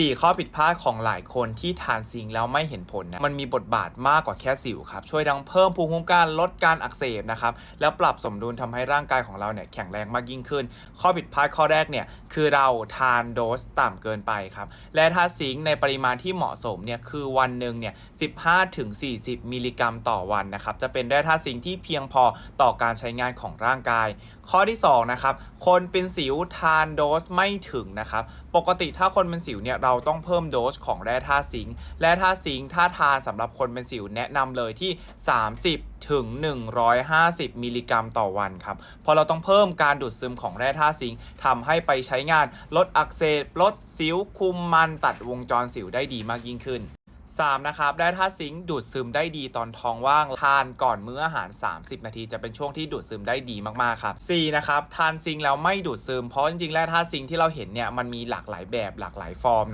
4 ข้อผิดพลาดของหลายคนที่ทานซิงค์แล้วไม่เห็นผลนะมันมีบทบาทมากกว่าแค่สิวครับช่วยทั้งเพิ่มภูมิคุ้มกันลดการอักเสบนะครับแล้วปรับสมดุลทำให้ร่างกายของเราเนี่ยแข็งแรงมากยิ่งขึ้น ข้อผิดพลาดข้อแรกเนี่ยคือเราทานโดสต่ำเกินไปครับและถ้าซิงค์ในปริมาณที่เหมาะสมเนี่ยคือวันหนึ่งเนี่ย15ถึง40 มิลลิกรัมต่อวันนะครับจะเป็นแร่ธาตุซิงค์ที่เพียงพอต่อการใช้งานของร่างกาย ข้อที่2นะครับคนเป็นสิวทานโดสไม่ถึงนะครับปกติถ้าคนเป็นสิวเนี่ยเราต้องเพิ่มโดสของแร่ธาตุซิงค์แร่ธาตุซิงค์ถ้าทานสำหรับคนเป็นสิวแนะนำเลยที่ 30 ถึง 150 มิลลิกรัมต่อวันครับพราะเราต้องเพิ่มการดูดซึมของแร่ธาตุซิงค์ทำให้ไปใช้งานลดอักเสบลดสิวคุมมันตัดวงจรสิวได้ดีมากยิ่งขึ้น 3. นะครับได้ธาตุซิงค์ดูดซึมได้ดีตอนท้องว่างทานก่อนมื้ออาหาร 30 นาทีจะเป็นช่วงที่ดูดซึมได้ดีมากๆครับ 4. นะครับทานซิงค์แล้วไม่ดูดซึมเพราะจริงๆแล้วธาตุซิงค์ที่เราเห็นเนี่ยมันมีหลากหลายแบบหลากหลายฟอร์มเนาะ